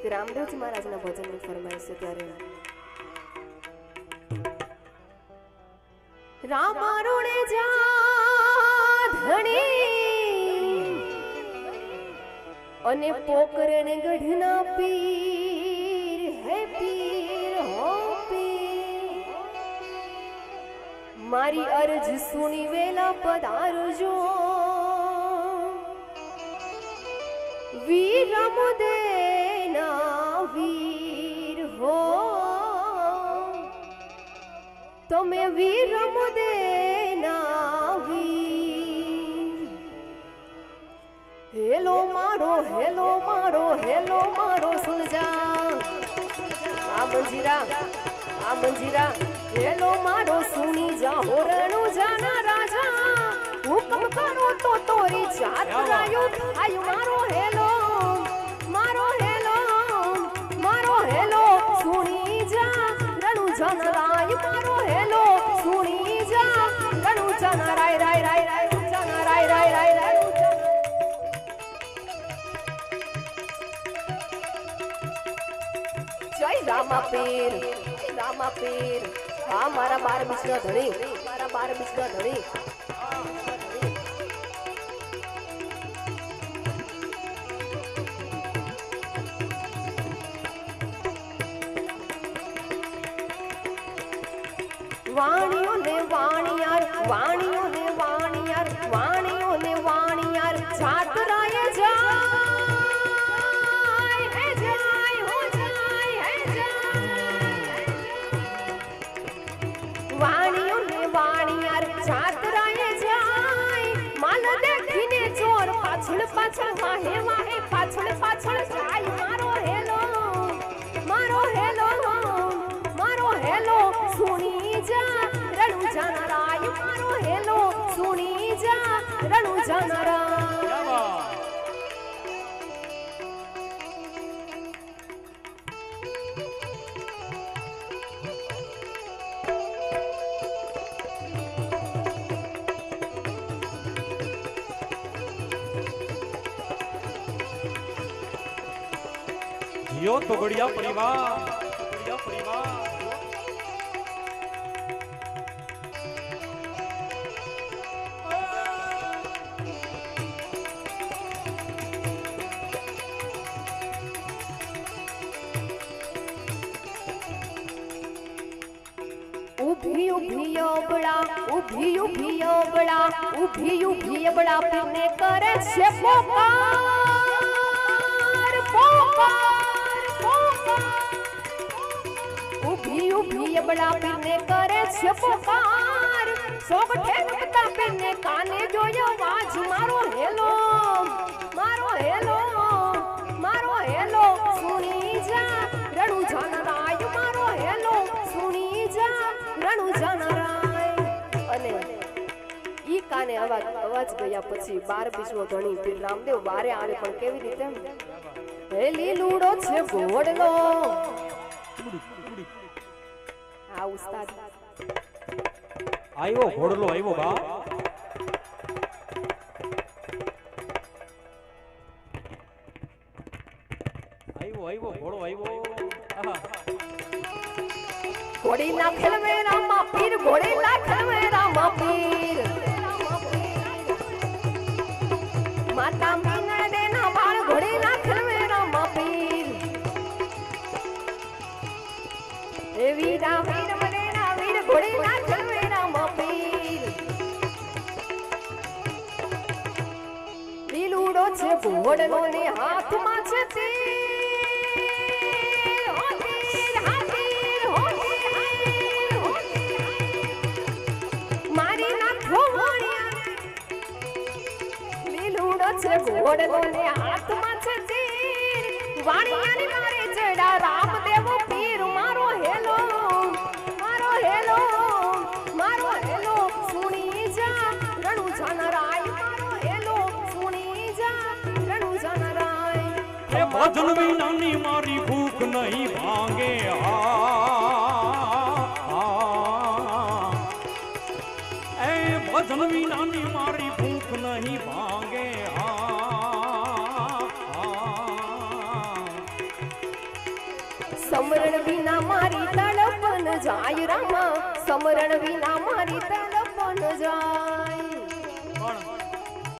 એક રામદેવજી મહારાજના ભજનની ફરમાઈશ છે ત્યારે. રામારોણે જા ધણી. અને પોકરણ ગઢના પીર હે પીર હો મારી અરજ સુણી વેલા પધારજો વીર મુદેના તમે વીર મુદેના વીર હેલો મારો હેલો મારો હેલો મારો સુજા આ મંજીરા આ મંજીરા. હેલો મારો સુની જા હોરણું જાના રાજા. હુકમ કરો તો તોરી જાત રાયો આયુ મારો હેલો રામા પીર રામા પીર હા, મારા બાર બીજના ધણી. મારા બાર બીજના ધણી. વાણીઓ ને પાછળ પાછળ વાહે વાહે પાછળ પાછળ મારો હેલો મારો હેલો મારો હેલો, સુણી જા રણુ જાનરાય મારો હેલો, સુણી જા રણુ જાનરાય यो तो बढ़िया परिवार उभी बड़ा बड़ा उभी बड़ा पीने करे से पोकार पोकार ઊભી ઊભી અબળા પીને કરે છે પોકાર. સોગઠે રમતા પીને કાને જોયો વાજ, મારો હેલો મારો હેલો મારો હેલો સુની જા રણુ જાનરાય મારો હેલો સુની જા રણુ જાનરાય અને ઈ કાને અવાજ અવાજ ગયા પછી બાર બીજો ધણી પીર રામદેવ બારે આવે પણ કેવી રીતે હે લીલુડો છે ઘોડલો આ ઉસ્તાદ. આવ્યો ઘોડલો આવ્યો બા. આવ્યો આવ્યો ઘોડો આવ્યો. ઘોડી ના ખેલવે રામા પીર ઘોડી ના ખેલવે રામા પીર. છે ઘોડલો ને હાથમાં છે મારી નાખો લીલુડો છે ઘોડલો ને હાથમાં ભજન વિનાની મારી ભૂખ નહીં ભાંગે આ. એ ભજન વિનાની મારી ભૂખ નહીં ભાંગે. સમરણ વિના મારી તડપન જાય રામા સમરણ વિના મારી તડપન જાય પણ